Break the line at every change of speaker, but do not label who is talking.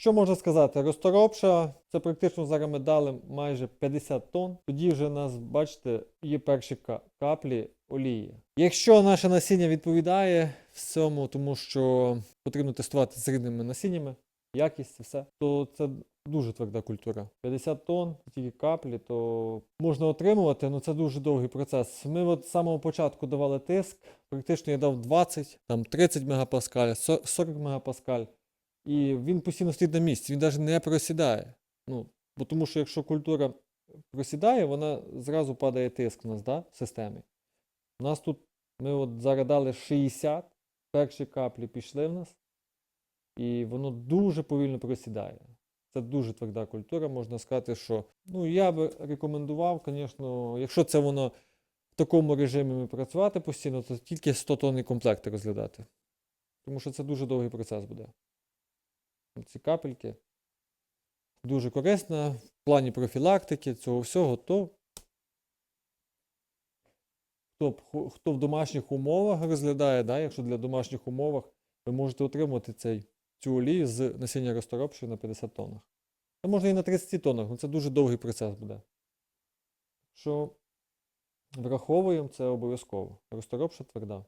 Що можна сказати? Розторопша, це практично зараз ми дали майже 50 тонн. Тоді вже у нас, бачите, є перші каплі олії. Якщо наше насіння відповідає всьому, тому що потрібно тестувати з рідними насіннями, якість і все, то це дуже тверда культура. 50 тонн, тільки каплі, то можна отримувати, але це дуже довгий процес. Ми от з самого початку давали тиск, практично я дав 20, там 30 мегапаскаль, 40 мегапаскаль. І він постійно стоїть на місці, він навіть не просідає. Ну, бо тому що якщо культура просідає, вона зразу падає тиск у нас да, в системі. У нас тут ми от зараз дали 60, перші каплі пішли в нас, і воно дуже повільно просідає. Це дуже тверда культура, можна сказати, що ну, я би рекомендував, звісно, якщо це воно в такому режимі ми працювати постійно, то тільки 100 тонний комплект розглядати. Тому що це дуже довгий процес буде. Ці капельки дуже корисна в плані профілактики цього всього, то хто, хто в домашніх умовах розглядає, да, якщо для домашніх умовах, ви можете отримати цей, цю олію з насіння розторопшої на 50 тоннах. Та можна і на 30 тоннах, але це дуже довгий процес буде. Що враховуємо це обов'язково. Розторопша тверда.